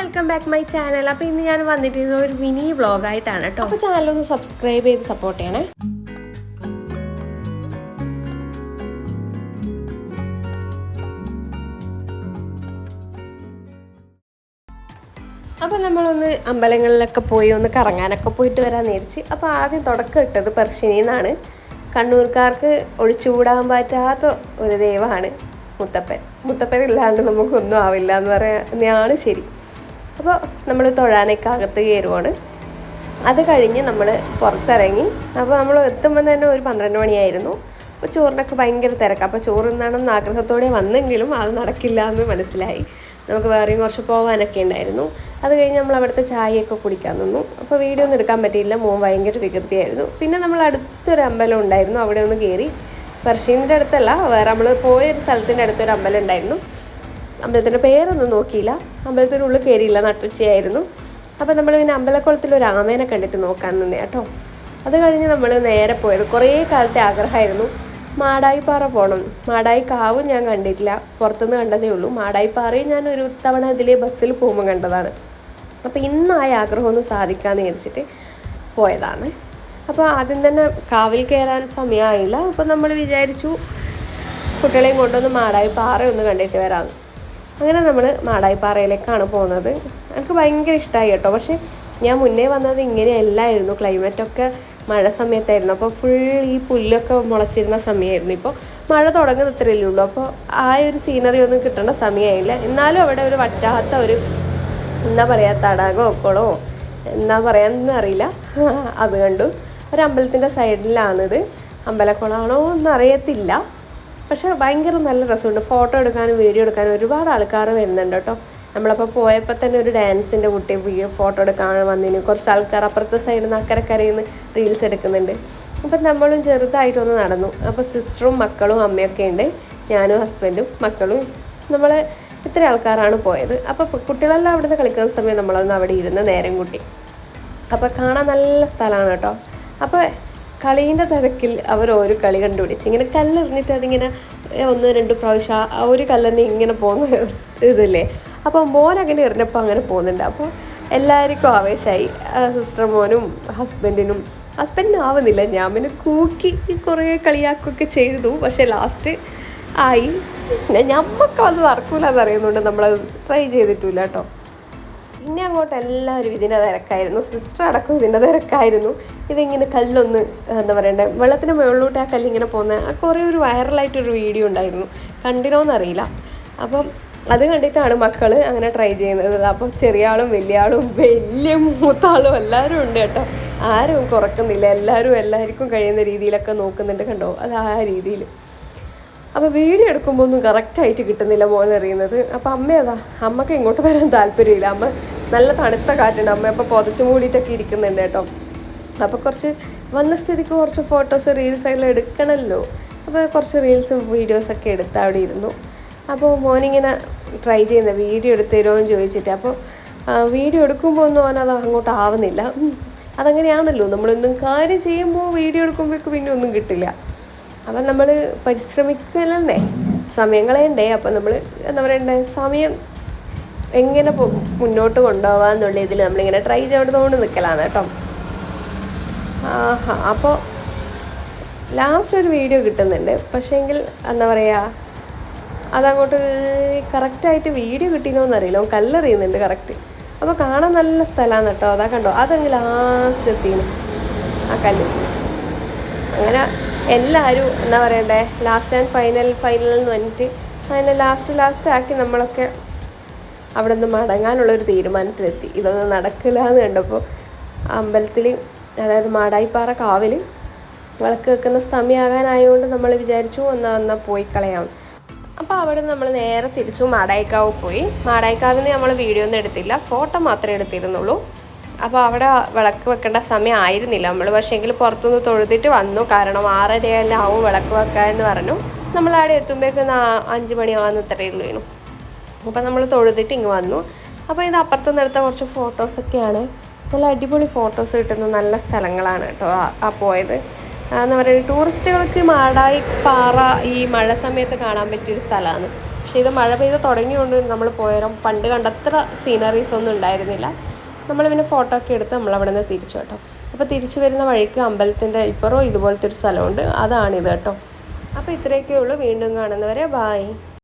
Welcome back my channel അപ്പോൾ ഇന്ന് ഞാൻ വന്നിട്ടുള്ള ഒരു മിനി വ്ളോഗായിട്ടാണ് കേട്ടോ. അപ്പോൾ ഒന്ന് സബ്സ്ക്രൈബ് ചെയ്ത് സപ്പോർട്ട് ചെയ്യണേ. അപ്പോൾ നമ്മളൊന്ന് അമ്പലങ്ങളിലൊക്കെ പോയി ഒന്ന് കറങ്ങാനൊക്കെ പോയിട്ട് വരാൻ നേരിച്ച്. അപ്പോൾ ആദ്യം തുടക്കം ഇട്ടത് പറശ്ശിനിന്നാണ് കണ്ണൂർക്കാർക്ക് ഒഴിച്ചുകൂടാൻ പറ്റാത്ത ഒരു ദൈവമാണ് മുത്തപ്പൻ. മുത്തപ്പൻ ഇല്ലാണ്ട് നമുക്കൊന്നും ആവില്ല എന്ന് പറയാൻ ശരി. അപ്പോൾ നമ്മൾ തൊഴാനൊക്കെ അകത്ത് കയറുവാണ്. അത് കഴിഞ്ഞ് നമ്മൾ പുറത്തിറങ്ങി. അപ്പോൾ നമ്മൾ എത്തുമ്പോൾ തന്നെ ഒരു പന്ത്രണ്ട് മണിയായിരുന്നു. അപ്പോൾ ചോറിനൊക്കെ ഭയങ്കര തിരക്ക് അപ്പോൾ ചോറ് തിന്നണമെന്ന് ആഗ്രഹത്തോടെ വന്നെങ്കിലും അത് നടക്കില്ല എന്ന് മനസ്സിലായി. നമുക്ക് വേറെയും കുറച്ച് പോകാനൊക്കെ ഉണ്ടായിരുന്നു. അത് കഴിഞ്ഞ് നമ്മൾ അവിടുത്തെ ചായയൊക്കെ കുടിക്കാൻ നിന്നു. അപ്പോൾ വീഡിയോ ഒന്നും എടുക്കാൻ പറ്റിയില്ല. മോൻ ഭയങ്കര വികൃതിയായിരുന്നു. പിന്നെ നമ്മൾ അടുത്തൊരു അമ്പലം ഉണ്ടായിരുന്നു. അവിടെ ഒന്ന് കയറി. പറശ്ശീന്റെ അടുത്തല്ല. വേറെ നമ്മൾ പോയൊരു സ്ഥലത്തിന്റെ അടുത്തൊരു അമ്പലം ഉണ്ടായിരുന്നു. അമ്പലത്തിന്റെ പേരൊന്നും നോക്കിയില്ല. അമ്പലത്തിന്റെ ഉള്ളിൽ കയറിയില്ല നട്ടുച്ചയായിരുന്നു. അപ്പോൾ നമ്മൾ പിന്നെ അമ്പലക്കുളത്തിൽ ഒരു ആമേനെ കണ്ടിട്ട് നോക്കാൻ നിന്നേ കേട്ടോ. അത് കഴിഞ്ഞ് നമ്മൾ നേരെ പോയത്. കുറേ കാലത്തെ ആഗ്രഹമായിരുന്നു. മാടായിപ്പാറ പോകണം. മാടായി കാവ് ഞാൻ കണ്ടിട്ടില്ല. പുറത്തുനിന്ന് കണ്ടതേ ഉള്ളൂ. മാടായിപ്പാറയും ഞാൻ ഒരു തവണ ഇതിലെ ബസ്സിൽ പോകുമ്പോൾ കണ്ടതാണ്. അപ്പോൾ ഇന്ന് ആ ആഗ്രഹം ഒന്ന് സാധിക്കാമെന്ന് വിചാരിച്ചിട്ട് പോയതാണ്. അപ്പോൾ ആദ്യം തന്നെ കാവിൽ കയറാൻ സമയമായില്ല. അപ്പോൾ നമ്മൾ വിചാരിച്ചു കുട്ടികളെയും കൊണ്ടൊന്ന് മാടായി പാറ കണ്ടിട്ട് വരാമെന്ന് അങ്ങനെ നമ്മൾ മാടായിപ്പാറയിലേക്കാണ് പോകുന്നത് എനിക്ക് ഭയങ്കര ഇഷ്ടമായി കേട്ടോ. പക്ഷേ ഞാൻ മുന്നേ വന്നത് ഇങ്ങനെയല്ലായിരുന്നു. ക്ലൈമറ്റൊക്കെ മഴ സമയത്തായിരുന്നു. അപ്പോൾ ഫുൾ ഈ പുല്ലൊക്കെ മുളച്ചിരുന്ന സമയമായിരുന്നു. ഇപ്പോൾ മഴ തുടങ്ങുന്ന ഇത്രയല്ലേ ഉള്ളൂ. അപ്പോൾ ആ ഒരു സീനറി ഒന്നും കിട്ടേണ്ട സമയമായില്ല എന്നാലും അവിടെ ഒരു വറ്റാത്ത ഒരു എന്താ പറയുക തടാകമോ കുളമോ എന്താ പറയാന്ന് അറിയില്ല. അത് കണ്ടു. ഒരു അമ്പലത്തിന്റെ സൈഡിലാണിത് അമ്പലക്കുളമാണോ എന്ന് അറിയത്തില്ല പക്ഷെ ഭയങ്കര നല്ല രസമുണ്ട്. ഫോട്ടോ എടുക്കാനും വീഡിയോ എടുക്കാനും ഒരുപാട് ആൾക്കാർ വരുന്നുണ്ട് കേട്ടോ. നമ്മളപ്പോൾ പോയപ്പോൾ തന്നെ ഒരു ഡാൻസിന്റെ കുട്ടി ഫോട്ടോ എടുക്കാൻ വന്നിന്. കുറച്ച് ആൾക്കാർ അപ്പുറത്തെ സൈഡിൽ നിന്ന് അക്കരക്കരയിൽ നിന്ന് റീൽസ് എടുക്കുന്നുണ്ട്. അപ്പം നമ്മളും ചെറുതായിട്ടൊന്ന് നടന്നു. അപ്പോൾ സിസ്റ്ററും മക്കളും അമ്മയൊക്കെ ഉണ്ട്. ഞാനും ഹസ്ബൻഡും മക്കളും നമ്മൾ ഇത്ര ആൾക്കാരാണ് പോയത്. അപ്പോൾ കുട്ടികളെല്ലാം അവിടുന്ന് കളിക്കുന്ന സമയം നമ്മളൊന്ന് അവിടെ ഇരുന്ന് നേരം കൂട്ടി. അപ്പോൾ കാണാൻ നല്ല സ്ഥലമാണ് കേട്ടോ. അപ്പോൾ കളീന്റെ തിരക്കിൽ അവർ ഒരു കളി കണ്ടുപിടിച്ച്. ഇങ്ങനെ കല്ലെറിഞ്ഞിട്ട് അതിങ്ങനെ ഒന്ന് രണ്ട് പ്രാവശ്യം ആ ഒരു കല്ലെന്നെ ഇങ്ങനെ പോകുന്ന ഇതല്ലേ? അപ്പോൾ മോൻ അങ്ങനെ എറിഞ്ഞപ്പോൾ അങ്ങനെ പോകുന്നുണ്ട്. അപ്പോൾ എല്ലാവർക്കും ആവേശമായി. സിസ്റ്റർ മോനും ഹസ്ബൻഡിനും ഹസ്ബൻഡിനും ആവുന്നില്ല. ഞാൻ പിന്നെ കൂക്കി കുറേ കളിയാക്കുകയൊക്കെ ചെയ്തു. പക്ഷേ ലാസ്റ്റ് ആയി. ഞമ്മക്കും ഞമ്മക്ക് അത് നടക്കൂല എന്ന് അറിയുന്നുണ്ട് നമ്മളത് ട്രൈ ചെയ്തിട്ടില്ല കേട്ടോ. പിന്നെ അങ്ങോട്ട് എല്ലാവരും ഇതിന്റെ തിരക്കായിരുന്നു. സിസ്റ്റർ അടക്കം ഇതിന്റെ തിരക്കായിരുന്നു. ഇതിങ്ങനെ കല്ലൊന്ന് എന്താ പറയണ്ടേ വെള്ളത്തിന് മുകളിലോട്ട് ആ കല്ലിങ്ങനെ പോകുന്ന ആ കുറേ ഒരു വൈറലായിട്ടൊരു വീഡിയോ ഉണ്ടായിരുന്നു. കണ്ടിനോന്നറിയില്ല. അപ്പം അത് കണ്ടിട്ടാണ് മക്കൾ അങ്ങനെ ട്രൈ ചെയ്യുന്നത്. അപ്പോൾ ചെറിയ ആളും വലിയ ആളും വലിയ മൂത്താളും എല്ലാവരും ഉണ്ട് കേട്ടോ. ആരും കുറക്കുന്നില്ല. എല്ലാവരും എല്ലാവർക്കും കഴിയുന്ന രീതിയിലൊക്കെ നോക്കുന്നുണ്ട് കണ്ടോ? അത് ആ രീതിയിൽ അപ്പോൾ വീഡിയോ എടുക്കുമ്പോൾ ഒന്നും കറക്റ്റായിട്ട് കിട്ടുന്നില്ല മോൻ എറിയുന്നത് അപ്പോൾ അമ്മ അതാ അമ്മയ്ക്ക് ഇങ്ങോട്ട് വരാൻ താല്പര്യമില്ല. അമ്മ നല്ല തണുത്ത കാറ്റുണ്ട് അമ്മ. അപ്പോൾ പുതച്ചു മൂടിയിട്ടൊക്കെ ഇരിക്കുന്നുണ്ട് കേട്ടോ. അപ്പോൾ കുറച്ച് വന്ന സ്ഥിതിക്ക് കുറച്ച് ഫോട്ടോസ് റീൽസ് എല്ലാം എടുക്കണമല്ലോ അപ്പോൾ കുറച്ച് റീൽസും വീഡിയോസൊക്കെ എടുത്ത് അവിടെ ഇരുന്നു. അപ്പോൾ മോനിങ്ങനെ ട്രൈ ചെയ്യുന്ന വീഡിയോ എടുത്ത് ചോദിച്ചിട്ട് അപ്പോൾ വീഡിയോ എടുക്കുമ്പോൾ ഒന്നും അവനത് അങ്ങോട്ട് ആവുന്നില്ല. അതങ്ങനെയാണല്ലോ. നമ്മളൊന്നും കാര്യം ചെയ്യുമ്പോൾ വീഡിയോ എടുക്കുമ്പോഴേക്ക് പിന്നെ ഒന്നും കിട്ടില്ല. അപ്പം നമ്മൾ പരിശ്രമിക്കലല്ലേ? സമയം കളയണ്ടേ അപ്പം നമ്മൾ എന്താ പറയണ്ടേ? സമയം എങ്ങനെ മുന്നോട്ട് കൊണ്ടുപോകാന്നുള്ള ഇതിൽ നമ്മളിങ്ങനെ ട്രൈ ചെയ്തുകൊണ്ട് നിൽക്കലാണ് കേട്ടോ. ആഹാ അപ്പോൾ ലാസ്റ്റ് ഒരു വീഡിയോ കിട്ടുന്നുണ്ട്. പക്ഷേങ്കിൽ എന്താ പറയുക അതങ്ങോട്ട് കറക്റ്റായിട്ട് വീഡിയോ കിട്ടിയോന്നറിയില്ല അവൻ കല്ലെറിയുന്നുണ്ട് കറക്റ്റ് അപ്പോൾ കാണാൻ നല്ല സ്ഥലമാണ് കേട്ടോ. അതാ കണ്ടോ? അതങ്ങ് ലാസ്റ്റ് എത്തിയാണ് ആ കല്ല്. അങ്ങനെ എല്ലാവരും എന്താ പറയണ്ടേ ലാസ്റ്റ് ആൻഡ് ഫൈനൽ ഫൈനൽ എന്ന് പറഞ്ഞിട്ട് അങ്ങനെ ലാസ്റ്റ് ലാസ്റ്റ് ആക്കി നമ്മളൊക്കെ അവിടെ നിന്ന് മടങ്ങാനുള്ളൊരു തീരുമാനത്തിലെത്തി. ഇതൊന്നും നടക്കില്ല എന്ന് കണ്ടപ്പോൾ അമ്പലത്തിൽ അതായത് മാടായിപ്പാറ കാവിൽ വിളക്ക് വെക്കുന്ന സമയമാകാനായതുകൊണ്ട് നമ്മൾ വിചാരിച്ചു എന്നാൽ എന്നാൽ പോയി കളയാം. അപ്പോൾ അവിടെ നമ്മൾ നേരെ തിരിച്ചു മാടായിക്കാവ് പോയി. മാടായിക്കാവിൽ നിന്ന് നമ്മൾ വീഡിയോ ഒന്നും എടുത്തില്ല ഫോട്ടോ മാത്രമേ എടുത്തിരുന്നുള്ളൂ. അപ്പോൾ അവിടെ വിളക്ക് വെക്കേണ്ട സമയം ആയിരുന്നില്ല. നമ്മൾ പക്ഷേങ്കിൽ പുറത്തുനിന്ന് തൊഴുതിട്ട് വന്നു. കാരണം ആറരയെല്ലാം ആവും വിളക്ക് വെക്കുക എന്ന് പറഞ്ഞു. നമ്മൾ അവിടെ എത്തുമ്പോഴേക്കും അഞ്ച് മണിയാവാന്ന് ഇത്രയേ ഉള്ളൂ അപ്പോൾ നമ്മൾ തൊഴുതിട്ട് ഇങ്ങ് വന്നു. അപ്പോൾ ഇത് അപ്പുറത്തുനിന്ന് എടുത്ത കുറച്ച് ഫോട്ടോസൊക്കെയാണ് നല്ല അടിപൊളി ഫോട്ടോസ് കിട്ടുന്ന നല്ല സ്ഥലങ്ങളാണ് കേട്ടോ ആ- പോയത്. എന്ന് പറയുക ടൂറിസ്റ്റുകൾക്ക് മാടായി പാറ ഈ മഴ സമയത്ത് കാണാൻ പറ്റിയൊരു സ്ഥലമാണ്. പക്ഷേ ഇത് മഴ പെയ്ത് തുടങ്ങിയോണ്ട് നമ്മൾ പോയാലും പണ്ട് കണ്ടത്ര സീനറീസ് ഒന്നും ഉണ്ടായിരുന്നില്ല. നമ്മൾ പിന്നെ ഫോട്ടോ ഒക്കെ എടുത്ത് നമ്മൾ അവിടെ നിന്ന് തിരിച്ചു കേട്ടോ. അപ്പോൾ തിരിച്ചു വരുന്ന വഴിക്ക് അമ്പലത്തിന്റെ ഇപ്പുറവും ഇതുപോലത്തെ ഒരു സ്ഥലമുണ്ട്. അതാണിത് കേട്ടോ. അപ്പോൾ ഇത്രയൊക്കെ ഉള്ളൂ. വീണ്ടും കാണുന്നവരെ ബായ്